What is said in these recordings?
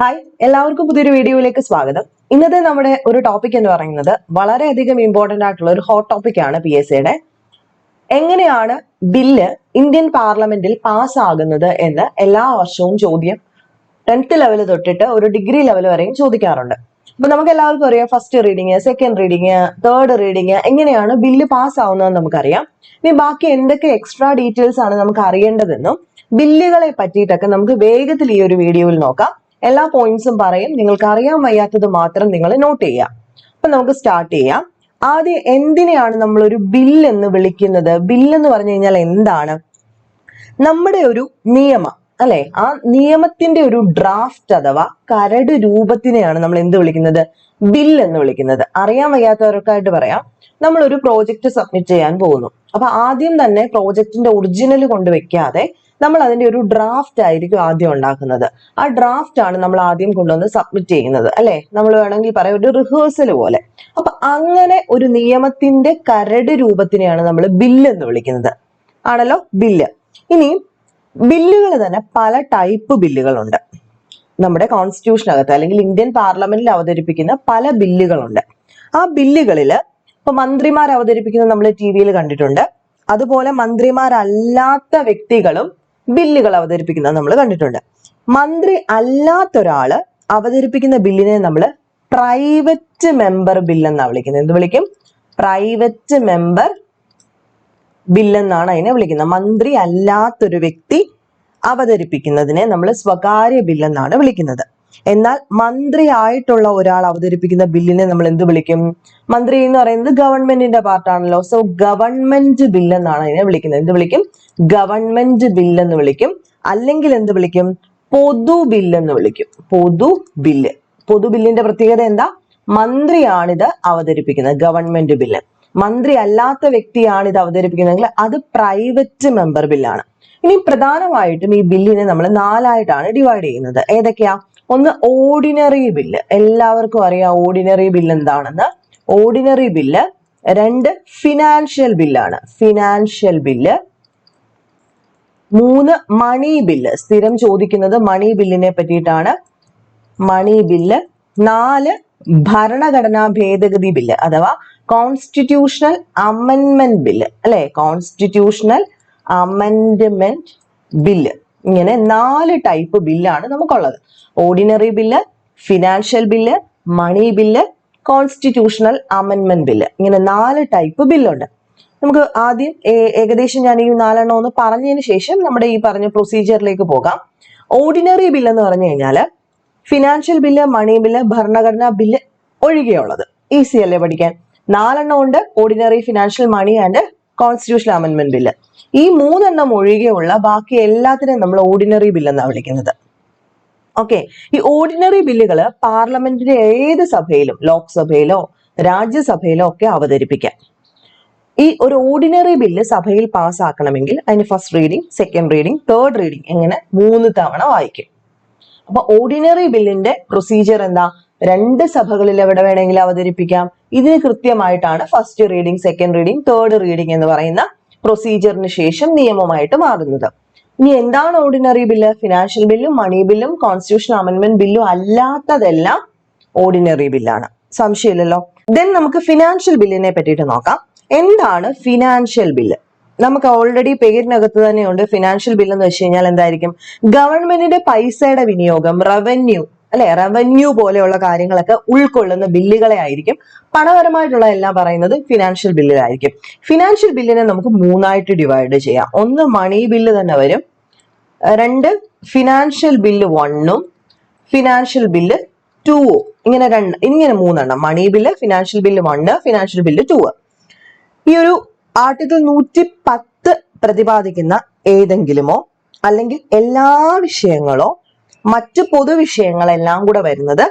Hi എല്ലാവർക്കും പുതിയൊരു വീഡിയോയിലേക്ക് സ്വാഗതം. ഇന്നത്തെ നമ്മുടെ ഒരു ടോപ്പിക് എന്ന് പറയുന്നത് വളരെയധികം ഇമ്പോർട്ടന്റ് ആയിട്ടുള്ള ഒരു ഹോട്ട് ടോപ്പിക് ആണ് പി എസ് സിയുടെ എങ്ങനെയാണ് ബില്ല് ഇന്ത്യൻ പാർലമെന്റിൽ പാസ്സാകുന്നത് എന്ന് എല്ലാ വർഷവും ചോദ്യം ടെൻത്ത് ലെവൽ തൊട്ടിട്ട് ഒരു ഡിഗ്രി ലെവൽ വരെയും ചോദിക്കാറുണ്ട്. അപ്പൊ നമുക്ക് എല്ലാവർക്കും അറിയാം first reading second reading third reading എങ്ങനെയാണ് ബില്ല് പാസ്സാവുന്നതെന്ന് നമുക്കറിയാം. ഇനി ബാക്കി എന്തൊക്കെ എക്സ്ട്രാ ഡീറ്റെയിൽസ് ആണ് നമുക്ക് അറിയേണ്ടതെന്നും ബില്ലുകളെ പറ്റിയിട്ടൊക്കെ നമുക്ക് വേഗത്തിൽ ഈ ഒരു വീഡിയോയിൽ നോക്കാം. എല്ലാ പോയിന്റ്സും പറയും. നിങ്ങൾക്ക് അറിയാൻ വയ്യാത്തത് മാത്രം നിങ്ങൾ നോട്ട് ചെയ്യാം. അപ്പൊ നമുക്ക് സ്റ്റാർട്ട് ചെയ്യാം. ആദ്യം എന്തിനെയാണ് നമ്മൾ ഒരു ബിൽ എന്ന് വിളിക്കുന്നത്? ബിൽ എന്ന് പറഞ്ഞു കഴിഞ്ഞാൽ എന്താണ്? നമ്മുടെ ഒരു നിയമം അല്ലെ? ആ നിയമത്തിന്റെ ഒരു ഡ്രാഫ്റ്റ് അഥവാ കരട് രൂപത്തിനെയാണ് നമ്മൾ എന്ത് വിളിക്കുന്നത്? ബിൽ എന്ന് വിളിക്കുന്നത്. അറിയാൻ വയ്യാത്തവർക്കായിട്ട് പറയാം. നമ്മൾ ഒരു പ്രോജക്റ്റ് സബ്മിറ്റ് ചെയ്യാൻ പോകുന്നു. അപ്പൊ ആദ്യം തന്നെ പ്രോജക്റ്റിന്റെ ഒറിജിനൽ കൊണ്ട് വെക്കാതെ നമ്മൾ അതിന്റെ ഒരു ഡ്രാഫ്റ്റ് ആയിരിക്കും ആദ്യം ഉണ്ടാക്കുന്നത്. ആ ഡ്രാഫ്റ്റ് ആണ് നമ്മൾ ആദ്യം കൊണ്ടുവന്ന് സബ്മിറ്റ് ചെയ്യുന്നത് അല്ലെ? നമ്മൾ വേണമെങ്കിൽ പറയാം ഒരു റിഹേഴ്സൽ പോലെ. അപ്പൊ അങ്ങനെ ഒരു നിയമത്തിന്റെ കരട് രൂപത്തിനെയാണ് നമ്മൾ ബില്ല് എന്ന് വിളിക്കുന്നത്. ആണല്ലോ? ബില്ല് ഇനി ബില്ലുകൾ തന്നെ പല ടൈപ്പ് ബില്ലുകളുണ്ട് നമ്മുടെ കോൺസ്റ്റിറ്റ്യൂഷനകത്ത് അല്ലെങ്കിൽ ഇന്ത്യൻ പാർലമെന്റിൽ അവതരിപ്പിക്കുന്ന പല ബില്ലുകളുണ്ട് ആ ബില്ലുകളിൽ ഇപ്പൊ മന്ത്രിമാർ അവതരിപ്പിക്കുന്നത് നമ്മൾ ടി വിയിൽ കണ്ടിട്ടുണ്ട്. അതുപോലെ മന്ത്രിമാരല്ലാത്ത വ്യക്തികളും ബില്ലുകൾ അവതരിപ്പിക്കുന്നത് നമ്മൾ കണ്ടിട്ടുണ്ട്. മന്ത്രി അല്ലാത്തൊരാൾ അവതരിപ്പിക്കുന്ന ബില്ലിനെ നമ്മൾ പ്രൈവറ്റ് മെമ്പർ ബില്ലെന്നാണ് വിളിക്കുന്നത്. എന്ത് വിളിക്കും? പ്രൈവറ്റ് മെമ്പർ ബില്ലെന്നാണ് അതിനെ വിളിക്കുന്നത്. മന്ത്രി അല്ലാത്തൊരു വ്യക്തി അവതരിപ്പിക്കുന്നതിനെ നമ്മൾ സ്വകാര്യ ബില്ലെന്നാണ് വിളിക്കുന്നത്. എന്നാൽ മന്ത്രിയായിട്ടുള്ള ഒരാൾ അവതരിപ്പിക്കുന്ന ബില്ലിനെ നമ്മൾ എന്ത് വിളിക്കും? മന്ത്രി എന്ന് പറയുന്നത് ഗവൺമെന്റിന്റെ പാർട്ടാണല്ലോ സോ ഗവൺമെന്റ് ബിൽ എന്നാണ് അതിനെ വിളിക്കുന്നത്. എന്ത് വിളിക്കും? ഗവൺമെന്റ് ബിൽ എന്ന് വിളിക്കും. അല്ലെങ്കിൽ എന്ത് വിളിക്കും? പൊതു ബില്ല് എന്ന് വിളിക്കും. പൊതു ബില്ല് പൊതു ബില്ലിന്റെ പ്രത്യേകത എന്താ? മന്ത്രിയാണിത് അവതരിപ്പിക്കുന്നത് ഗവൺമെന്റ് ബില്ല് മന്ത്രി അല്ലാത്ത വ്യക്തിയാണ് ഇത് അവതരിപ്പിക്കുന്നതെങ്കിൽ അത് പ്രൈവറ്റ് മെമ്പർ ബില്ലാണ് ഇനി പ്രധാനമായിട്ടും ഈ ബില്ലിനെ നമ്മൾ നാലായിട്ടാണ് ഡിവൈഡ് ചെയ്യുന്നത്. ഏതൊക്കെയാ? ഒന്ന് ഓർഡിനറി ബില്ല് എല്ലാവർക്കും അറിയാം ഓർഡിനറി ബില്ല് എന്താണെന്ന്. ഓർഡിനറി ബില്ല് രണ്ട് ഫിനാൻഷ്യൽ ബില്ലാണ് ഫിനാൻഷ്യൽ ബില്ല് മൂന്ന് മണി ബില്ല് സ്ഥിരം ചോദിക്കുന്നത് മണി ബില്ലിനെ പറ്റിയിട്ടാണ്. മണി ബില്ല് നാല് ഭരണഘടനാ ഭേദഗതി ബില്ല് അഥവാ കോൺസ്റ്റിറ്റ്യൂഷണൽ അമെൻമെന്റ് ബില്ല് അല്ലെ? കോൺസ്റ്റിറ്റ്യൂഷണൽ അമെൻഡ്മെന്റ് ബില്ല് ഇങ്ങനെ നാല് ടൈപ്പ് ബില്ലാണ് നമുക്കുള്ളത്. Ordinary bill financial bill money bill constitutional അമെൻമെന്റ് bill ഇങ്ങനെ നാല് ടൈപ്പ് ബില്ലുണ്ട്. നമുക്ക് ആദ്യം ഏകദേശം ഞാൻ ഈ നാലെണ്ണം ഒന്ന് പറഞ്ഞതിന് ശേഷം നമ്മുടെ ഈ പറഞ്ഞ പ്രൊസീജിയറിലേക്ക് പോകാം. ഓർഡിനറി ബില്ല് എന്ന് പറഞ്ഞു കഴിഞ്ഞാൽ ഫിനാൻഷ്യൽ ബില്ല് മണി ബില്ല് ഭരണഘടനാ ബില്ല് ഒഴികെയുള്ളത്. ഈസി അല്ലേ പഠിക്കാൻ? നാലെണ്ണം ഉണ്ട്. Ordinary financial money and constitutional amendment bill ഈ മൂന്നെണ്ണം ഒഴികെയുള്ള ബാക്കി എല്ലാത്തിനെയും നമ്മൾ ഓർഡിനറി ബില്ല് എന്നാണ് വിളിക്കുന്നത്. ഓക്കെ ഈ ഓർഡിനറി ബില്ലുകൾ പാർലമെന്റിന്റെ ഏത് സഭയിലും ലോക്സഭയിലോ രാജ്യസഭയിലോ ഒക്കെ അവതരിപ്പിക്കാം. ഈ ഒരു ഓർഡിനറി ബില്ല് സഭയിൽ പാസ്സാക്കണമെങ്കിൽ അതിന് first reading second reading third reading എങ്ങനെ മൂന്ന് തവണ വായിക്കും. അപ്പൊ ഓർഡിനറി ബില്ലിന്റെ പ്രൊസീജിയർ എന്താ? രണ്ട് സഭകളിൽ എവിടെ വേണമെങ്കിലും അവതരിപ്പിക്കാം. ഇതിന് കൃത്യമായിട്ടാണ് first reading second reading third reading എന്ന് പറയുന്ന പ്രൊസീജിയറിന് ശേഷം നിയമമായിട്ട് മാറുന്നത്. ഇനി എന്താണ് ഓർഡിനറി ബില്ല് ഫിനാൻഷ്യൽ ബില്ലും മണി ബില്ലും കോൺസ്റ്റിറ്റ്യൂഷൻ അമെന്റ്മെന്റ് ബില്ലും അല്ലാത്തതെല്ലാം ഓർഡിനറി ബില്ലാണ് സംശയമില്ലല്ലോ? ദെൻ നമുക്ക് ഫിനാൻഷ്യൽ ബില്ലിനെ പറ്റിയിട്ട് നോക്കാം. എന്താണ് ഫിനാൻഷ്യൽ ബില്ല് നമുക്ക് ഓൾറെഡി പേരിനകത്ത് തന്നെയുണ്ട്. ഫിനാൻഷ്യൽ ബില്ല് എന്ന് വെച്ച് കഴിഞ്ഞാൽ എന്തായിരിക്കും? ഗവൺമെന്റിന്റെ പൈസയുടെ വിനിയോഗം റവന്യൂ അല്ലെ റവന്യൂ പോലെയുള്ള കാര്യങ്ങളൊക്കെ ഉൾക്കൊള്ളുന്ന ബില്ലുകളെ ആയിരിക്കും. പണപരമായിട്ടുള്ള എല്ലാം പറയുന്നത് ഫിനാൻഷ്യൽ ബില്ലിലായിരിക്കും ഫിനാൻഷ്യൽ ബില്ലിനെ നമുക്ക് മൂന്നായിട്ട് ഡിവൈഡ് ചെയ്യാം. ഒന്ന് മണി ബില്ല് തന്നെ വരും. രണ്ട് ഫിനാൻഷ്യൽ ബില്ല് വണ്ണും ഫിനാൻഷ്യൽ ബില്ല് ടൂവും ഇങ്ങനെ രണ്ട് ഇങ്ങനെ മൂന്നെണ്ണം. Money bill financial bill one financial bill two ഈ ഒരു ആർട്ടിക്കിൾ നൂറ്റി പത്ത് പ്രതിപാദിക്കുന്ന ഏതെങ്കിലുമോ അല്ലെങ്കിൽ എല്ലാ വിഷയങ്ങളോ മറ്റ് പൊതുവിഷയങ്ങളെല്ലാം കൂടെ വരുന്നത്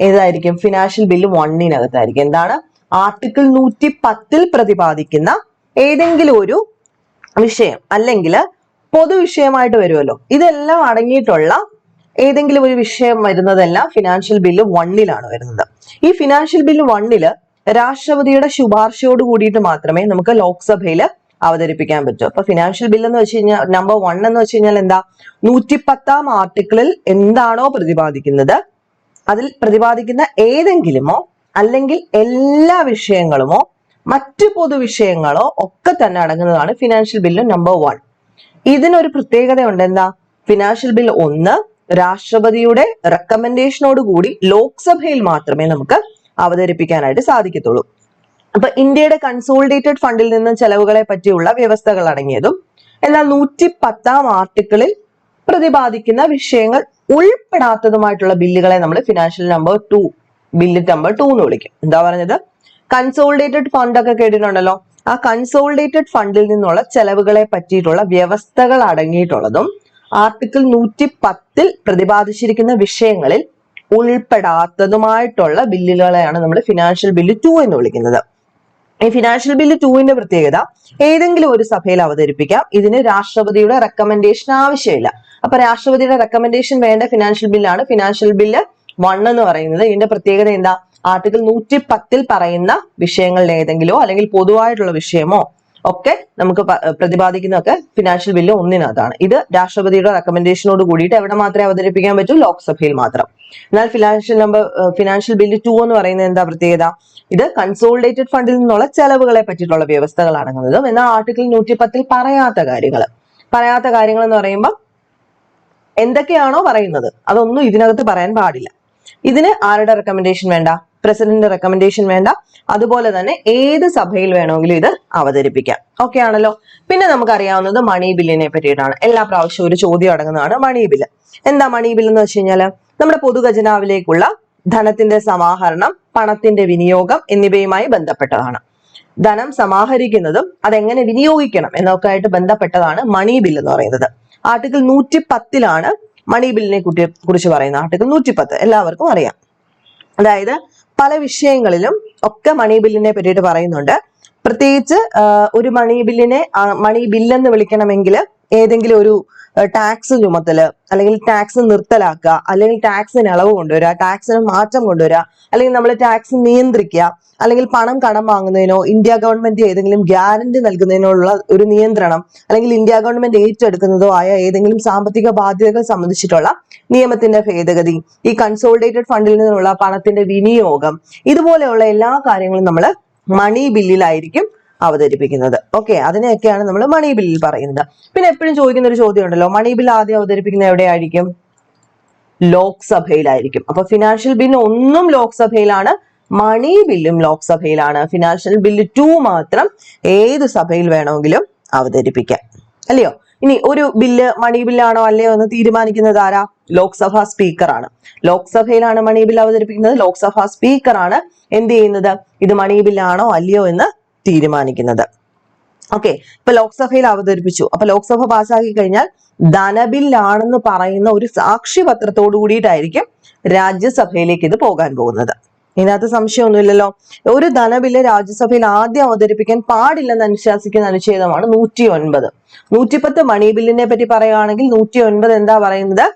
ഏതായിരിക്കും? ഫിനാൻഷ്യൽ ബില്ല് വണ്ണിനകത്തായിരിക്കും എന്താണ്? ആർട്ടിക്കിൾ നൂറ്റി പത്തിൽ പ്രതിപാദിക്കുന്ന ഏതെങ്കിലും ഒരു വിഷയം അല്ലെങ്കിൽ പൊതുവിഷയമായിട്ട് വരുമല്ലോ. ഇതെല്ലാം അടങ്ങിയിട്ടുള്ള ഏതെങ്കിലും ഒരു വിഷയം വരുന്നതെല്ലാം ഫിനാൻഷ്യൽ ബില്ല് വണ്ണിലാണ് വരുന്നത്. ഈ ഫിനാൻഷ്യൽ ബില്ല് വണ്ണിൽ രാഷ്ട്രപതിയുടെ ശുപാർശയോട് കൂടിയിട്ട് മാത്രമേ നമുക്ക് ലോക്സഭയിൽ അവതരിപ്പിക്കാൻ പറ്റും. അപ്പൊ ഫിനാൻഷ്യൽ ബിൽ എന്ന് വെച്ച് കഴിഞ്ഞാൽ നമ്പർ വൺ എന്ന് വെച്ച് കഴിഞ്ഞാൽ എന്താ? നൂറ്റിപ്പത്താം ആർട്ടിക്കിളിൽ എന്താണോ പ്രതിപാദിക്കുന്നത്? അതിൽ പ്രതിപാദിക്കുന്ന ഏതെങ്കിലുമോ അല്ലെങ്കിൽ എല്ലാ വിഷയങ്ങളുമോ മറ്റു പൊതുവിഷയങ്ങളോ ഒക്കെ തന്നെ അടങ്ങുന്നതാണ് ഫിനാൻഷ്യൽ ബില്ല് നമ്പർ വൺ ഇതിനൊരു പ്രത്യേകതയുണ്ട് എന്താ? ഫിനാൻഷ്യൽ ബിൽ ഒന്ന് രാഷ്ട്രപതിയുടെ റെക്കമെൻഡേഷനോട് കൂടി ലോക്സഭയിൽ മാത്രമേ നമുക്ക് അവതരിപ്പിക്കാനായിട്ട് സാധിക്കത്തുള്ളൂ. അപ്പൊ ഇന്ത്യയുടെ കൺസോളിഡേറ്റഡ് ഫണ്ടിൽ നിന്ന് ചെലവുകളെ പറ്റിയുള്ള വ്യവസ്ഥകൾ അടങ്ങിയതും എന്നാൽ നൂറ്റി പത്താം ആർട്ടിക്കിളിൽ പ്രതിപാദിക്കുന്ന വിഷയങ്ങൾ ഉൾപ്പെടാത്തതുമായിട്ടുള്ള ബില്ലുകളെ നമ്മൾ financial number two bill number two എന്ന് വിളിക്കും. എന്താ പറഞ്ഞത്? കൺസോളിഡേറ്റഡ് ഫണ്ട് ഒക്കെ കേട്ടിട്ടുണ്ടല്ലോ. ആ കൺസോളിഡേറ്റഡ് ഫണ്ടിൽ നിന്നുള്ള ചെലവുകളെ പറ്റിയിട്ടുള്ള വ്യവസ്ഥകൾ അടങ്ങിയിട്ടുള്ളതും ആർട്ടിക്കിൾ നൂറ്റി പത്തിൽ പ്രതിപാദിച്ചിരിക്കുന്ന വിഷയങ്ങളിൽ ഉൾപ്പെടാത്തതുമായിട്ടുള്ള ബില്ലുകളെയാണ് നമ്മൾ ഫിനാൻഷ്യൽ ബില്ല് ടു എന്ന് വിളിക്കുന്നത്. ഈ ഫിനാൻഷ്യൽ ബില്ല് ടുവിന്റെ പ്രത്യേകത ഏതെങ്കിലും ഒരു സഭയിൽ അവതരിപ്പിക്കാം. ഇതിന് രാഷ്ട്രപതിയുടെ റെക്കമെൻഡേഷൻ ആവശ്യമില്ല. അപ്പൊ രാഷ്ട്രപതിയുടെ റെക്കമെൻഡേഷൻ വേണ്ട ഫിനാൻഷ്യൽ ബില്ലാണ് ഫിനാൻഷ്യൽ ബില്ല് വൺ എന്ന് പറയുന്നത്. ഇതിന്റെ പ്രത്യേകത എന്താ? ആർട്ടിക്കിൾ നൂറ്റി പത്തിൽ പറയുന്ന വിഷയങ്ങളുടെ ഏതെങ്കിലോ അല്ലെങ്കിൽ പൊതുവായിട്ടുള്ള വിഷയമോ ഒക്കെ നമുക്ക് പ്രതിപാദിക്കുന്ന പ്രതിപാദിക്കുന്നതൊക്കെ ഫിനാൻഷ്യൽ ബില്ല് ഒന്നിനകത്താണ്. ഇത് രാഷ്ട്രപതിയുടെ റെക്കമെൻഡേഷനോട് കൂടിയിട്ട് എവിടെ മാത്രമേ അവതരിപ്പിക്കാൻ പറ്റൂ? ലോക്സഭയിൽ മാത്രം. എന്നാൽ financial number financial bill two എന്ന് പറയുന്നത് എന്താ പ്രത്യേകത? ഇത് കൺസോളിഡേറ്റഡ് ഫണ്ടിൽ നിന്നുള്ള ചെലവുകളെ പറ്റിയിട്ടുള്ള വ്യവസ്ഥകളാണെന്നതും എന്നാൽ ആർട്ടിക്കിൾ നൂറ്റി പത്തിൽ പറയാത്ത കാര്യങ്ങൾ പറയാത്ത കാര്യങ്ങൾ എന്ന് പറയുമ്പോൾ എന്തൊക്കെയാണോ പറയുന്നത്. അതൊന്നും ഇതിനകത്ത് പറയാൻ പാടില്ല. ഇതിന് ആരുടെ റെക്കമെൻഡേഷൻ വേണ്ട? പ്രസിഡന്റ് റെക്കമെൻഡേഷൻ വേണ്ട. അതുപോലെ തന്നെ ഏത് സഭയിൽ വേണമെങ്കിലും ഇത് അവതരിപ്പിക്കാം. ഓക്കെ ആണല്ലോ? പിന്നെ നമുക്കറിയാവുന്നത് മണി ബില്ലിനെ പറ്റിയിട്ടാണ്. എല്ലാ പ്രാവശ്യവും ഒരു ചോദ്യം അടങ്ങുന്നതാണ് മണി ബില്ല് എന്താ മണി ബില്ല് എന്ന് വെച്ച് കഴിഞ്ഞാൽ നമ്മുടെ പൊതുഖജനാവിലേക്കുള്ള ധനത്തിന്റെ സമാഹരണം പണത്തിന്റെ വിനിയോഗം എന്നിവയുമായി ബന്ധപ്പെട്ടതാണ്. ധനം സമാഹരിക്കുന്നതും അതെങ്ങനെ വിനിയോഗിക്കണം എന്നൊക്കെ ആയിട്ട് ബന്ധപ്പെട്ടതാണ് മണി ബിൽ എന്ന് പറയുന്നത്. ആർട്ടിക്കിൾ നൂറ്റി പത്തിലാണ് മണി ബില്ലിനെ കുട്ടി- കുറിച്ച് പറയുന്നത്. ആർട്ടിക്കിൾ നൂറ്റി പത്ത് എല്ലാവർക്കും അറിയാം. അതായത് പല വിഷയങ്ങളിലും ഒക്കെ മണി ബില്ലിനെ പറ്റിയിട്ട് പറയുന്നുണ്ട്. പ്രത്യേകിച്ച് ഒരു മണി ബില്ലിനെ മണി ബില്ലെന്ന് വിളിക്കണമെങ്കിൽ ഏതെങ്കിലും ഒരു ടാക്സ് ചുമത്തൽ അല്ലെങ്കിൽ ടാക്സ് നിർത്തലാക്കുക അല്ലെങ്കിൽ ടാക്സിന് ഇളവ് കൊണ്ടുവരിക ടാക്സിന് മാറ്റം കൊണ്ടുവരിക അല്ലെങ്കിൽ നമ്മൾ ടാക്സ് നിയന്ത്രിക്കുക അല്ലെങ്കിൽ പണം കടം വാങ്ങുന്നതിനോ ഇന്ത്യ ഗവൺമെന്റ് ഏതെങ്കിലും ഗ്യാരണ്ടി നൽകുന്നതിനുള്ള ഒരു നിയന്ത്രണം അല്ലെങ്കിൽ ഇന്ത്യ ഗവൺമെന്റ് ഏറ്റെടുക്കുന്നതോ ആയ ഏതെങ്കിലും സാമ്പത്തിക ബാധ്യതകൾ സംബന്ധിച്ചിട്ടുള്ള നിയമത്തിന്റെ ഭേദഗതി ഈ കൺസോളിഡേറ്റഡ് ഫണ്ടിൽ നിന്നുള്ള പണത്തിന്റെ വിനിയോഗം ഇതുപോലെയുള്ള എല്ലാ കാര്യങ്ങളും നമ്മൾ മണി ബില്ലിലായിരിക്കും അവതരിപ്പിക്കുന്നത്. ഓക്കെ അതിനെയൊക്കെയാണ് നമ്മൾ മണി ബില്ലിൽ പറയുന്നത്. പിന്നെ എപ്പോഴും ചോദിക്കുന്ന ഒരു ചോദ്യം ഉണ്ടല്ലോ മണി ബിൽ ആദ്യം അവതരിപ്പിക്കുന്നത് എവിടെയായിരിക്കും? ലോക്സഭയിലായിരിക്കും. അപ്പൊ ഫിനാൻഷ്യൽ ബിൽ ഒന്നും ലോക്സഭയിലാണ് മണി ബില്ലും ലോക്സഭയിലാണ്. ഫിനാൻഷ്യൽ ബില്ല് ടു മാത്രം ഏത് സഭയിൽ വേണമെങ്കിലും അവതരിപ്പിക്കാം. അല്ലയോ? ഇനി ഒരു ബില്ല് മണി ബില്ലാണോ അല്ലയോ എന്ന് തീരുമാനിക്കുന്നത് ആരാ? ലോക്സഭാ സ്പീക്കറാണ് ലോക്സഭയിലാണ് മണി ബിൽ അവതരിപ്പിക്കുന്നത്. ലോക്സഭാ സ്പീക്കറാണ് എന്ത് ചെയ്യുന്നത്? ഇത് മണി ബില്ലാണോ അല്ലയോ എന്ന് തീരുമാനിക്കുന്നത്. ഓക്കെ ഇപ്പൊ ലോക്സഭയിൽ അവതരിപ്പിച്ചു. അപ്പൊ ലോക്സഭ പാസ്സാക്കി കഴിഞ്ഞാൽ ധനബില്ലാണെന്ന് പറയുന്ന ഒരു സാക്ഷ്യപത്രത്തോടു കൂടിയിട്ടായിരിക്കും രാജ്യസഭയിലേക്ക് ഇത് പോകാൻ പോകുന്നത്. ഇതിനകത്ത് സംശയമൊന്നുമില്ലല്ലോ. ഒരു ധനബില്ല് രാജ്യസഭയിൽ ആദ്യം അവതരിപ്പിക്കാൻ പാടില്ലെന്ന് അനുശാസിക്കുന്ന അനുച്ഛേദമാണ് നൂറ്റി ഒൻപത് നൂറ്റിപ്പത്ത് മണി ബില്ലിനെ പറ്റി പറയുകയാണെങ്കിൽ നൂറ്റി ഒൻപത് എന്താ പറയുന്നത്?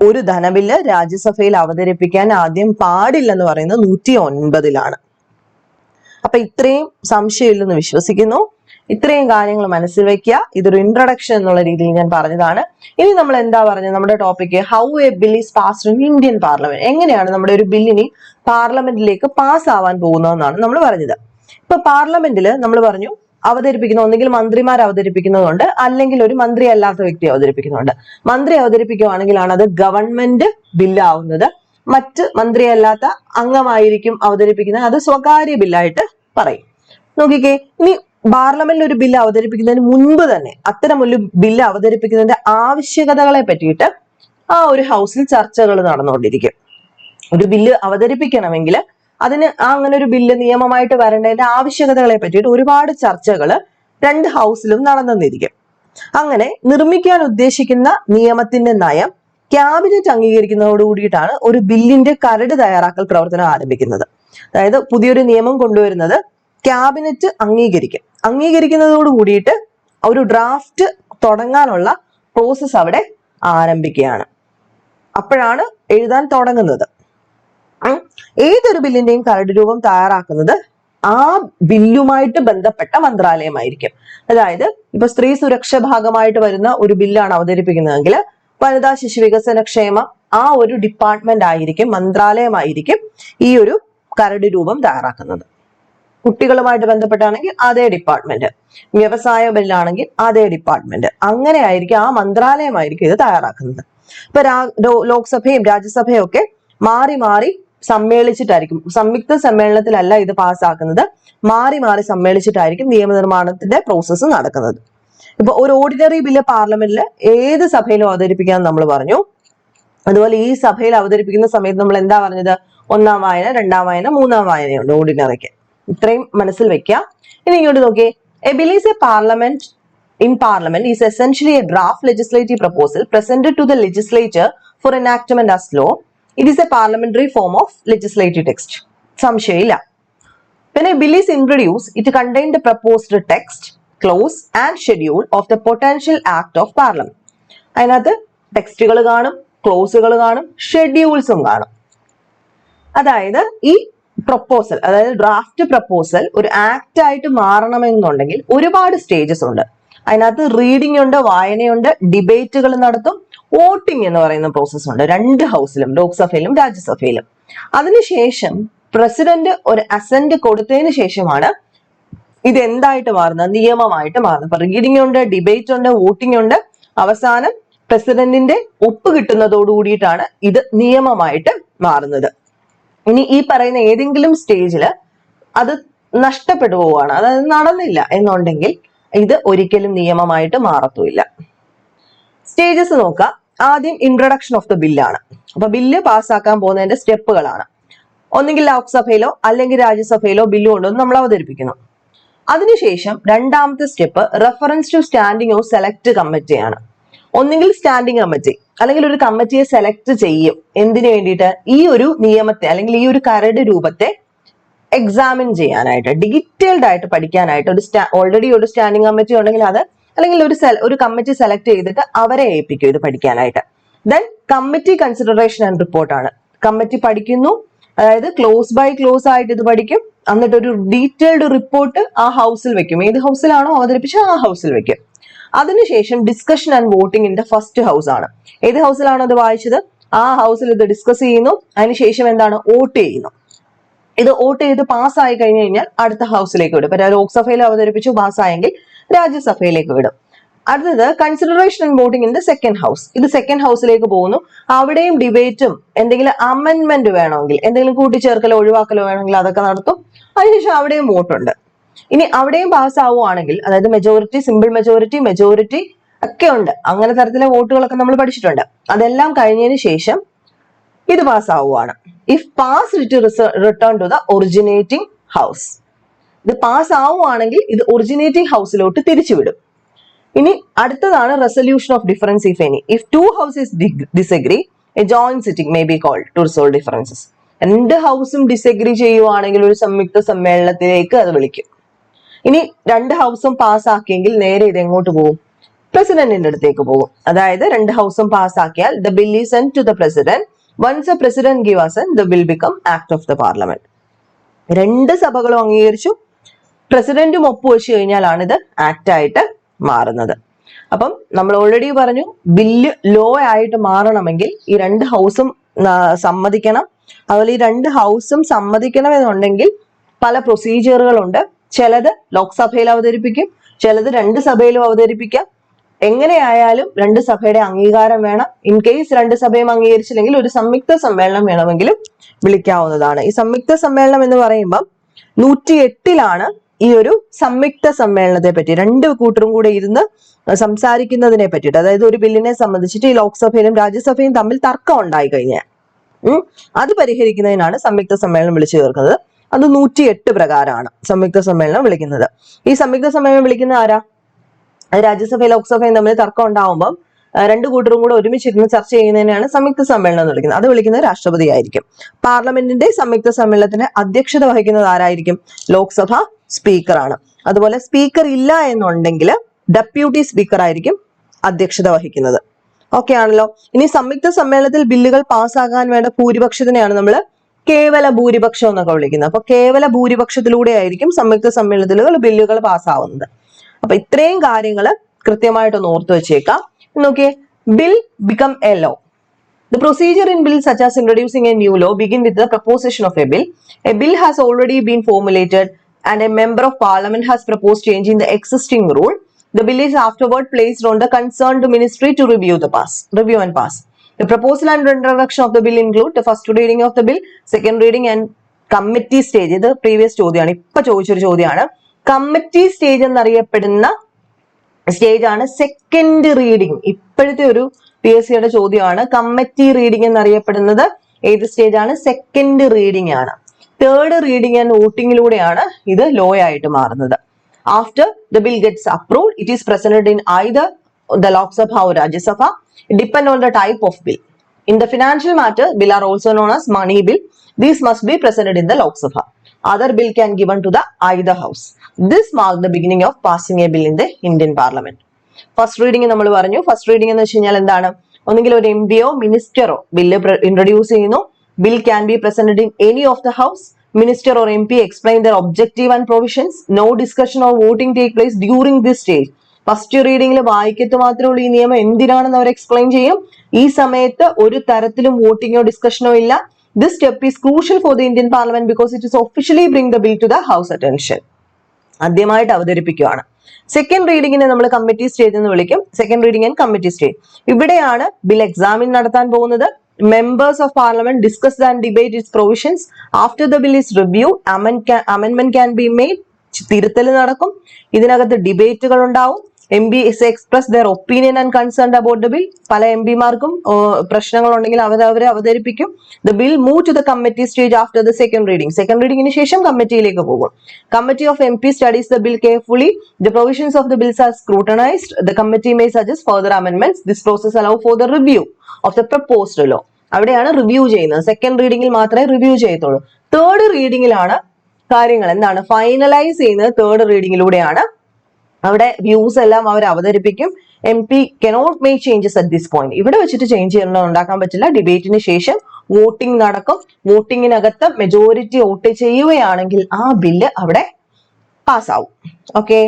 ഒരു ധനബില്ല് രാജ്യസഭയിൽ അവതരിപ്പിക്കാൻ ആദ്യം പാടില്ലെന്ന് പറയുന്നത് നൂറ്റി ഒൻപതിലാണ് അപ്പൊ ഇത്രയും സംശയമില്ലെന്ന് വിശ്വസിക്കുന്നു. ഇത്രയും കാര്യങ്ങൾ മനസ്സിൽ വെക്കുക ഇതൊരു ഇൻട്രൊഡക്ഷൻ എന്നുള്ള രീതിയിൽ ഞാൻ പറഞ്ഞതാണ്. ഇനി നമ്മൾ എന്താ പറഞ്ഞത്? നമ്മുടെ topic how a bill is in Indian parliament എങ്ങനെയാണ് നമ്മുടെ ഒരു ബില്ലിനി പാർലമെന്റിലേക്ക് പാസ് ആവാൻ പോകുന്നതെന്നാണ് നമ്മൾ പറഞ്ഞത്. ഇപ്പൊ പാർലമെന്റിൽ നമ്മൾ പറഞ്ഞു അവതരിപ്പിക്കുന്ന ഒന്നുകിൽ മന്ത്രിമാർ അവതരിപ്പിക്കുന്നതുണ്ട് അല്ലെങ്കിൽ ഒരു മന്ത്രി അല്ലാത്ത വ്യക്തി അവതരിപ്പിക്കുന്നുണ്ട് മന്ത്രി അവതരിപ്പിക്കുകയാണെങ്കിലാണ് അത് ഗവൺമെന്റ് ബില്ലാവുന്നത് മറ്റ് മന്ത്രിയല്ലാത്ത അംഗമായിരിക്കും അവതരിപ്പിക്കുന്നത്. അത് സ്വകാര്യ ബില്ലായിട്ട് പറയും. നോക്കിക്കേ ഇനി പാർലമെന്റിൽ ഒരു ബില്ല് അവതരിപ്പിക്കുന്നതിന് മുൻപ് തന്നെ അത്തരം ഒരു ബില്ല് അവതരിപ്പിക്കുന്നതിന്റെ ആവശ്യകതകളെ പറ്റിയിട്ട് ആ ഒരു ഹൗസിൽ ചർച്ചകൾ നടന്നുകൊണ്ടിരിക്കും. ഒരു ബില്ല് അവതരിപ്പിക്കണമെങ്കിൽ അതിന് അങ്ങനെ ഒരു ബില്ല് നിയമമായിട്ട് വരേണ്ടതിന്റെ ആവശ്യകതകളെ പറ്റിയിട്ട് ഒരുപാട് ചർച്ചകൾ രണ്ട് ഹൗസിലും നടന്നിരിക്കും അങ്ങനെ നിർമ്മിക്കാൻ ഉദ്ദേശിക്കുന്ന നിയമത്തിന്റെ നയം ക്യാബിനറ്റ് അംഗീകരിക്കുന്നതോട് കൂടിയിട്ടാണ് ഒരു ബില്ലിന്റെ കരട് തയ്യാറാക്കൽ പ്രവർത്തനം ആരംഭിക്കുന്നത്. അതായത് പുതിയൊരു നിയമം കൊണ്ടുവരുന്നത് ക്യാബിനറ്റ് അംഗീകരിക്കും. അംഗീകരിക്കുന്നതോട് കൂടിയിട്ട് ഒരു ഡ്രാഫ്റ്റ് തുടങ്ങാനുള്ള പ്രോസസ് അവിടെ ആരംഭിക്കുകയാണ്. അപ്പോഴാണ് എഴുതാൻ തുടങ്ങുന്നത്. ഏതൊരു ബില്ലിന്റെയും കരട് രൂപം തയ്യാറാക്കുന്നത് ആ ബില്ലുമായിട്ട് ബന്ധപ്പെട്ട മന്ത്രാലയമായിരിക്കും. അതായത് ഇപ്പൊ സ്ത്രീ സുരക്ഷ ഭാഗമായിട്ട് വരുന്ന ഒരു ബില്ലാണ് അവതരിപ്പിക്കുന്നതെങ്കിൽ വനിതാ ശിശു വികസന ക്ഷേമം ആ ഒരു ഡിപ്പാർട്ട്മെന്റ് ആയിരിക്കും മന്ത്രാലയമായിരിക്കും ഈ ഒരു കരട് രൂപം തയ്യാറാക്കുന്നത്. കുട്ടികളുമായിട്ട് ബന്ധപ്പെട്ടാണെങ്കിൽ അതേ ഡിപ്പാർട്ട്മെന്റ് വ്യവസായ ബില്ലാണെങ്കിൽ അതേ ഡിപ്പാർട്ട്മെന്റ് അങ്ങനെ ആയിരിക്കും ആ മന്ത്രാലയമായിരിക്കും ഇത് തയ്യാറാക്കുന്നത്. ഇപ്പൊ ലോക്സഭയും രാജ്യസഭയും ഒക്കെ മാറി മാറി സമ്മേളിച്ചിട്ടായിരിക്കും സംയുക്ത സമ്മേളനത്തിലല്ല ഇത് പാസ്സാക്കുന്നത് മാറി മാറി സമ്മേളിച്ചിട്ടായിരിക്കും നിയമനിർമ്മാണത്തിന്റെ പ്രോസസ്സ് നടക്കുന്നത്. ഇപ്പൊ ഒരു ഓർഡിനറി ബില്ല് പാർലമെന്റിൽ ഏത് സഭയിലും അവതരിപ്പിക്കാൻ നമ്മൾ പറഞ്ഞു. അതുപോലെ ഈ സഭയിൽ അവതരിപ്പിക്കുന്ന സമയത്ത് നമ്മൾ എന്താ പറഞ്ഞത്? ഒന്നാം വായന രണ്ടാം വായന മൂന്നാം വായനയുണ്ട് ഓർഡിനറിക്ക് ഇത്രയും മനസ്സിൽ വെക്കാം ഇനി ഇങ്ങോട്ട് നോക്കി a bill is a parliament in parliament is essentially a draft legislative proposal present to the legislature for enactment as law it is a parliamentary form of legislative text സംശയമില്ല. പിന്നെ bill is introduce it contain the proposed text text, and schedule of the potential act of parliament. അതിനകത്ത് ടെക്സ്റ്റുകൾ കാണും ക്ലോസുകൾ കാണും ഷെഡ്യൂൾസും കാണും. അതായത് ഈ proposal അതായത് ഡ്രാഫ്റ്റ് പ്രപ്പോസൽ ഒരു ആക്ട് ആയിട്ട് മാറണമെന്നുണ്ടെങ്കിൽ ഒരുപാട് സ്റ്റേജസ് ഉണ്ട്. അതിനകത്ത് റീഡിംഗ് ഉണ്ട് വായനയുണ്ട് ഡിബേറ്റുകൾ നടത്തും വോട്ടിംഗ് എന്ന് പറയുന്ന പ്രോസസ് ഉണ്ട്. രണ്ട് ഹൗസിലും ലോക്സഭയിലും രാജ്യസഭയിലും. അതിനുശേഷം പ്രസിഡന്റ് ഒരു അസന്റ് കൊടുത്തതിന് ശേഷമാണ് ഇത് എന്തായിട്ട് മാറുന്നത്? നിയമമായിട്ട് മാറുന്നത്. അപ്പൊ റീഡിംഗ് ഉണ്ട് ഡിബേറ്റ് ഉണ്ട് വോട്ടിംഗ് ഉണ്ട്. അവസാനം പ്രസിഡന്റിന്റെ ഒപ്പ് കിട്ടുന്നതോടു കൂടിയിട്ടാണ് ഇത് നിയമമായിട്ട് മാറുന്നത്. ഇനി ഈ പറയുന്ന ഏതെങ്കിലും സ്റ്റേജിൽ അത് നഷ്ടപ്പെട്ടു പോവുകയാണ്. അതായത് നടന്നില്ല എന്നുണ്ടെങ്കിൽ ഇത് ഒരിക്കലും നിയമമായിട്ട് മാറത്തുമില്ല. സ്റ്റേജസ് നോക്കാം. ആദ്യം ഇൻട്രൊഡക്ഷൻ ഓഫ് ദ ബില്ലാണ് അപ്പൊ ബില്ല് പാസ്സാക്കാൻ പോകുന്നതിന്റെ സ്റ്റെപ്പുകളാണ് ഒന്നുകിൽ ലോക്സഭയിലോ അല്ലെങ്കിൽ രാജ്യസഭയിലോ ബില്ല് കൊണ്ടുവന്ന് നമ്മൾ അവതരിപ്പിക്കുന്നു. അതിനുശേഷം രണ്ടാമത്തെ step reference to standing or select കമ്മിറ്റിയാണ് ഒന്നുകിൽ സ്റ്റാൻഡിംഗ് കമ്മിറ്റി അല്ലെങ്കിൽ ഒരു കമ്മിറ്റിയെ സെലക്ട് ചെയ്യും. എന്തിനു വേണ്ടിയിട്ട്? ഈ ഒരു നിയമത്തെ അല്ലെങ്കിൽ ഈ ഒരു കരട് രൂപത്തെ എക്സാമിൻ ചെയ്യാനായിട്ട് ഡീറ്റെയിൽഡ് ആയിട്ട് പഠിക്കാനായിട്ട് ഒരു സ്റ്റാ ഓൾറെഡി ഒരു സ്റ്റാൻഡിംഗ് കമ്മിറ്റി ഉണ്ടെങ്കിൽ അത് അല്ലെങ്കിൽ ഒരു ഒരു കമ്മിറ്റി സെലക്ട് ചെയ്തിട്ട് അവരെ ഏൽപ്പിക്കും ഇത് പഠിക്കാനായിട്ട്. ദെൻ കമ്മിറ്റി കൺസിഡറേഷൻ ആൻഡ് റിപ്പോർട്ടാണ് കമ്മിറ്റി പഠിക്കുന്നു അതായത് ക്ലോസ് ബൈ ക്ലോസ് ആയിട്ട് ഇത് പഠിക്കും. എന്നിട്ട് ഒരു ഡീറ്റെയിൽഡ് റിപ്പോർട്ട് ആ ഹൗസിൽ വെക്കും. ഏത് ഹൗസിലാണോ അവതരിപ്പിച്ചത് ആ ഹൗസിൽ വെക്കും. അതിനുശേഷം ഡിസ്കഷൻ ആൻഡ് വോട്ടിംഗ് വോട്ടിംഗിന്റെ ഫസ്റ്റ് ഹൗസ് ആണ്. ഏത് ഹൗസിലാണോ അത് വായിച്ചത്? ആ ഹൗസിൽ ഇത് ഡിസ്കസ് ചെയ്യുന്നു. അതിനുശേഷം എന്താണ്? വോട്ട് ചെയ്യുന്നു. ഇത് വോട്ട് ചെയ്ത് പാസ്സായി കഴിഞ്ഞു കഴിഞ്ഞാൽ അടുത്ത ഹൗസിലേക്ക് വിടും. ഇപ്പൊ ലോക്സഭയിൽ അവതരിപ്പിച്ചു പാസ്സായെങ്കിൽ രാജ്യസഭയിലേക്ക് വിടും. അടുത്തത് consideration and voting in the second house ഇത് സെക്കൻഡ് ഹൗസിലേക്ക് പോകുന്നു. അവിടെയും ഡിബേറ്റും എന്തെങ്കിലും അമെന്റ്മെന്റ് വേണമെങ്കിൽ എന്തെങ്കിലും കൂട്ടിച്ചേർക്കലോ ഒഴിവാക്കലോ വേണമെങ്കിൽ അതൊക്കെ നടത്തും. അതിനുശേഷം അവിടെയും വോട്ടുണ്ട് ഇനി അവിടെയും പാസ് ആവുകയാണെങ്കിൽ അതായത് മെജോറിറ്റി സിമ്പിൾ മെജോറിറ്റി മെജോറിറ്റി ഒക്കെ ഉണ്ട്. അങ്ങനെ തരത്തിലെ വോട്ടുകളൊക്കെ നമ്മൾ പഠിച്ചിട്ടുണ്ട്. അതെല്ലാം കഴിഞ്ഞതിന് ശേഷം ഇത് പാസ് ആവുകയാണ് if pass to return to the originating house ഇത് പാസ് ആവുകയാണെങ്കിൽ ഇത് ഒറിജിനേറ്റിംഗ് ഹൗസിലോട്ട് തിരിച്ചുവിടും. ഇനി അടുത്തതാണ് resolution of difference if any if two houses disagree a joint sitting may be called to resolve differences രണ്ട് ഹൗസും ഡിസഗ്രി ചെയ്യുവാണെങ്കിൽ ഒരു സംയുക്ത സമ്മേളനത്തിലേക്ക് അത് വിളിക്കും. ഇനി രണ്ട് ഹൗസും പാസ്സാക്കിയെങ്കിൽ നേരെ ഇത് എങ്ങോട്ട് പോകും? പ്രസിഡന്റിന്റെ അടുത്തേക്ക് പോകും. അതായത് രണ്ട് ഹൗസും പാസ്സാക്കിയാൽ the bill is send to the president once a president give assent the bill become act of the parliament രണ്ട് സഭകളും അംഗീകരിച്ചു. പ്രസിഡന്റും ഒപ്പുവെച്ചു കഴിഞ്ഞാലാണ് ഇത് ആക്ട് ആയിട്ട് മാറുന്നത്. അപ്പം നമ്മൾ ഓൾറെഡി പറഞ്ഞു ബില്ല് ലോ ആയിട്ട് മാറണമെങ്കിൽ ഈ രണ്ട് ഹൗസും സമ്മതിക്കണം. അതുപോലെ ഈ രണ്ട് ഹൗസും സമ്മതിക്കണമെന്നുണ്ടെങ്കിൽ പല പ്രൊസീജിയറുകളുണ്ട് ചിലത് ലോക്സഭയിൽ അവതരിപ്പിക്കും ചിലത് രണ്ട് സഭയിലും അവതരിപ്പിക്കാം. എങ്ങനെയായാലും രണ്ട് സഭയുടെ അംഗീകാരം വേണം. ഇൻ കേസ് രണ്ട് സഭയും അംഗീകരിച്ചില്ലെങ്കിൽ ഒരു സംയുക്ത സമ്മേളനം വേണമെങ്കിലും വിളിക്കാവുന്നതാണ്. ഈ സംയുക്ത സമ്മേളനം എന്ന് പറയുമ്പം നൂറ്റി എട്ടിലാണ് ഈ ഒരു സംയുക്ത സമ്മേളനത്തെ പറ്റി രണ്ട് കൂട്ടരും കൂടെ ഇരുന്ന് സംസാരിക്കുന്നതിനെ പറ്റിയിട്ട് അതായത് ഒരു ബില്ലിനെ സംബന്ധിച്ചിട്ട് ഈ ലോക്സഭയിലും രാജ്യസഭയും തമ്മിൽ തർക്കം ഉണ്ടായി കഴിഞ്ഞാൽ അത് പരിഹരിക്കുന്നതിനാണ് സംയുക്ത സമ്മേളനം വിളിച്ചു ചേർക്കുന്നത്. അത് നൂറ്റി എട്ട് പ്രകാരമാണ് സംയുക്ത സമ്മേളനം വിളിക്കുന്നത്. ഈ സംയുക്ത സമ്മേളനം വിളിക്കുന്ന ആരാ? രാജ്യസഭയും ലോക്സഭയും തമ്മിൽ തർക്കം ഉണ്ടാവുമ്പം രണ്ട് കൂട്ടരും കൂടെ ഒരുമിച്ചിരുന്ന് ചർച്ച ചെയ്യുന്നതിനാണ് സംയുക്ത സമ്മേളനം എന്ന് വിളിക്കുന്നത് അത് വിളിക്കുന്നത് രാഷ്ട്രപതി ആയിരിക്കും പാർലമെന്റിന്റെ സംയുക്ത സമ്മേളനത്തിന് അധ്യക്ഷത വഹിക്കുന്നത് ആരായിരിക്കും? ലോക്സഭ സ്പീക്കറാണ്. അതുപോലെ സ്പീക്കർ ഇല്ല എന്നുണ്ടെങ്കിൽ ഡെപ്യൂട്ടി സ്പീക്കർ ആയിരിക്കും അധ്യക്ഷത വഹിക്കുന്നത്. ഓക്കെ ആണല്ലോ. ഇനി സംയുക്ത സമ്മേളനത്തിൽ ബില്ലുകൾ പാസ്സാകാൻ വേണ്ട ഭൂരിപക്ഷത്തിനെയാണ് നമ്മൾ കേവല ഭൂരിപക്ഷം എന്നൊക്കെ വിളിക്കുന്നത്. അപ്പൊ കേവല ഭൂരിപക്ഷത്തിലൂടെ ആയിരിക്കും സംയുക്ത സമ്മേളനത്തിൽ ബില്ലുകൾ പാസ്സാവുന്നത്. അപ്പൊ ഇത്രയും കാര്യങ്ങൾ കൃത്യമായിട്ടൊന്ന് ഓർത്തു വെച്ചേക്കാം. നോക്കിയേ bill become a law The procedure in bills such as introducing a new law begin with the proposition of a bill. A bill has already been formulated and a member of parliament has proposed changing the existing rule. The bill is afterward placed on the concerned ministry to review the pass, review and pass. The proposal and introduction of the bill include the first reading of the bill, second reading and committee stage ഇത് previous ചോദ്യമാണ് ഇപ്പൊ ചോദിച്ചൊരു ചോദ്യമാണ് committee stage എന്നറിയപ്പെടുന്ന stage ആണ്. Second reading ഇപ്പോഴത്തെ ഒരു P S സിയുടെ ചോദ്യമാണ്. കമ്മിറ്റി റീഡിംഗ് എന്നറിയപ്പെടുന്നത് ഏത് സ്റ്റേജ് ആണ്? സെക്കൻഡ് റീഡിംഗ് ആണ്. തേർഡ് റീഡിംഗ് ആൻഡ് വോട്ടിങ്ങിലൂടെയാണ് ഇത് ലോ ആയിട്ട് മാറുന്നത്. After the bill gets approved it is presented in either the Lok Sabha or Rajya Sabha depend on the type of bill in the financial matter bill are also known as money bill these must be be in the Lok Sabha other bill can given to the I the either house. Mark the beginning of passing a bill in the Indian parliament. First reading നമ്മൾ പറഞ്ഞു. First reading എന്ന് വെച്ച് കഴിഞ്ഞാൽ എന്താണ്? ഒന്നുകിൽ ഒരു M പിയോ മിനിസ്റ്ററോ ബില്ല് ഇൻട്രൊഡ്യൂസ് ചെയ്യുന്നു. Bill can be presented in any of the house minister or M P explain their objective and provisions no discussion or voting take place during this stage first റീഡിംഗിൽ വായിക്കത്ത് മാത്രമേ ഉള്ളൂ. ഈ നിയമം എന്തിനാണെന്ന് അവർ explain ചെയ്യും. ഈ സമയത്ത് ഒരു തരത്തിലും വോട്ടിങ്ങോ ഡിസ്കഷനോ ഇല്ല. This step is crucial for the Indian parliament because it is officially bring the bill to the house attention ആദ്യമായിട്ട് അവതരിപ്പിക്കുകയാണ് സെക്കൻഡ് റീഡിങ്ങിനെ നമ്മൾ കമ്മിറ്റി സ്റ്റേജ് എന്ന് വിളിക്കും. Second reading and committee stage ഇവിടെയാണ് ബിൽ എക്സാമിൻ നടത്താൻ പോകുന്നത്. Members of parliament discuss and debate its provisions after the bill is review amendment can be made തിരുത്തൽ നടക്കും. ഇതിനകത്ത് ഡിബേറ്റുകൾ ഉണ്ടാവും. M B express their opinion and concern about the bill പല M പിമാർക്കും പ്രശ്നങ്ങൾ ഉണ്ടെങ്കിൽ അവർ അവരെ അവതരിപ്പിക്കും. The bill move to the committee stage after the second reading second റീഡിംഗിന് ശേഷം കമ്മിറ്റിയിലേക്ക് പോകും. Committee of M P studies the bill carefully the provisions of the bills are scrutinized the committee may suggest further amendments this process allow for the review of the proposed law അവിടെയാണ് review ചെയ്യുന്നത്. Second റീഡിംഗിൽ മാത്രമേ review ചെയ്യത്തുള്ളൂ. Third റീഡിംഗിലാണ് കാര്യങ്ങൾ. എന്താണ്? Finalise ചെയ്യുന്നത് third റീഡിംഗിലൂടെയാണ് അവിടെ views എല്ലാം അവർ അവതരിപ്പിക്കും. M P cannot make changes at this point ഇവിടെ വെച്ചിട്ട് ചേഞ്ച് ചെയ്യണം ഉണ്ടാക്കാൻ പറ്റില്ല. ഡിബേറ്റിന് ശേഷം വോട്ടിംഗ് നടക്കും. വോട്ടിങ്ങിനകത്ത് മെജോറിറ്റി വോട്ട് ചെയ്യുകയാണെങ്കിൽ ആ ബില്ല് അവിടെ പാസ്സാവും ഓക്കെ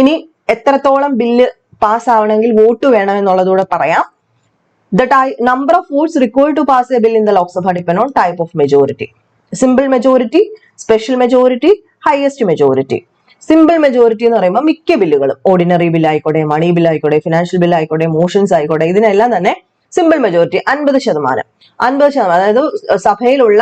ഇനി എത്രത്തോളം ബില്ല് പാസ്സാവണമെങ്കിൽ വോട്ട് വേണം എന്നുള്ളതൂടെ പറയാം. The tie number of votes require to pass a bill in the Lok Sabha depend on type of majority simple majority special majority highest majority. Simple majority എന്ന് പറയുമ്പോൾ മിക്ക ബില്ലുകളും ഓർഡിനറി ബിൽ ആയിക്കോട്ടെ money bill ആയിക്കോട്ടെ financial bill ആയിക്കോട്ടെ motions ആയിക്കോട്ടെ ഇതിനെല്ലാം തന്നെ സിമ്പിൾ മെജോറിറ്റി അൻപത് ശതമാനം. അൻപത് ശതമാനം അതായത് സഭയിലുള്ള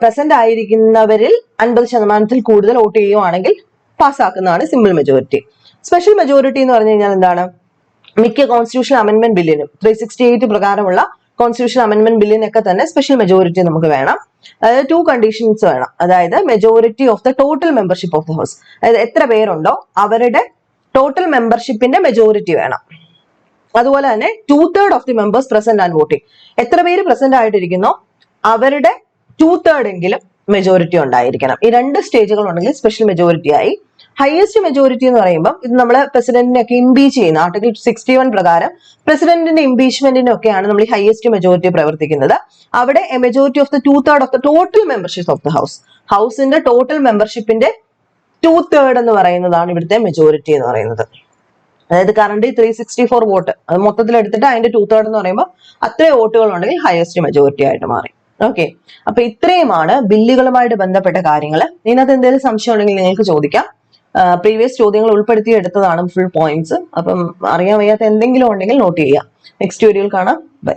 പ്രസന്റ് ആയിരിക്കുന്നവരിൽ അൻപത് ശതമാനത്തിൽ കൂടുതൽ വോട്ട് ചെയ്യുവാണെങ്കിൽ പാസ്സാക്കുന്നതാണ് സിമ്പിൾ മെജോറിറ്റി സ്പെഷ്യൽ മെജോറിറ്റി എന്ന് പറഞ്ഞു കഴിഞ്ഞാൽ എന്താണ്? മിക്ക കോൺസ്റ്റിറ്റ്യൂഷൻ അമെന്റ്മെന്റ് ബില്ലിനും ത്രീ സിക്സ്റ്റി എയ്റ്റ് പ്രകാരമുള്ള കോൺസ്റ്റിറ്റ്യൂഷൻ അമെന്റ്മെന്റ് ബില്ലിനൊക്കെ തന്നെ സ്പെഷ്യൽ മെജോറിറ്റി നമുക്ക് വേണം. അതായത് ടു കണ്ടീഷൻസ് വേണം. അതായത് majority of the total membership of the house അതായത് എത്ര പേരുണ്ടോ അവരുടെ ടോട്ടൽ മെമ്പർഷിപ്പിന്റെ മെജോറിറ്റി വേണം. അതുപോലെ തന്നെ two third of the members present and voting എത്ര പേര് പ്രസന്റ് ആയിട്ടിരിക്കുന്നോ അവരുടെ ടു തേർഡ് എങ്കിലും മെജോറിറ്റി ഉണ്ടായിരിക്കണം. ഈ രണ്ട് സ്റ്റേജുകൾ ഉണ്ടെങ്കിൽ സ്പെഷ്യൽ മെജോറിറ്റി ആയി ഹയസ്റ്റ് മെജോറിറ്റി എന്ന് പറയുമ്പോൾ ഇത് നമ്മൾ പ്രസിഡന്റിനെ ഒക്കെ ഇംപീച്ച് ചെയ്യുന്ന ആർട്ടിക്കിൾ സിക്സ്റ്റി വൺ പ്രകാരം പ്രസിഡന്റിന്റെ ഇംപീച്ച്മെന്റിന് ഒക്കെയാണ് നമ്മൾ ഹയസ്റ്റ് മെജോറിറ്റി പ്രവർത്തിക്കുന്നത്. അവിടെ majority of the two third of the total membership of the house ഹൗസിന്റെ ടോട്ടൽ മെമ്പർഷിപ്പിന്റെ ടു തേർഡ് എന്ന് പറയുന്നതാണ് ഇവിടുത്തെ മെജോറിറ്റി എന്ന് പറയുന്നത്. അതായത് current three sixty four vote. അത് മൊത്തത്തിൽ എടുത്തിട്ട് അതിന്റെ ടു തേർഡ് എന്ന് പറയുമ്പോൾ അത്രയും വോട്ടുകൾ ഉണ്ടെങ്കിൽ ഹയസ്റ്റ് മെജോറിറ്റി ആയിട്ട് മാറി. ഓക്കെ അപ്പൊ ഇത്രയുമാണ് ബില്ലുകളുമായിട്ട് ബന്ധപ്പെട്ട കാര്യങ്ങൾ ഇതിനകത്ത് എന്തെങ്കിലും സംശയം ഉണ്ടെങ്കിൽ നിങ്ങൾക്ക് ചോദിക്കാം. പ്രീവിയസ് ചോദ്യങ്ങൾ ഉൾപ്പെടുത്തി എടുത്തതാണ് ഫുൾ പോയിന്റ്സ് അപ്പം അറിയാൻ വയ്യാത്ത എന്തെങ്കിലും ഉണ്ടെങ്കിൽ നോട്ട് ചെയ്യാം നെക്സ്റ്റ് വീഡിയോയിൽ കാണാം. ബൈ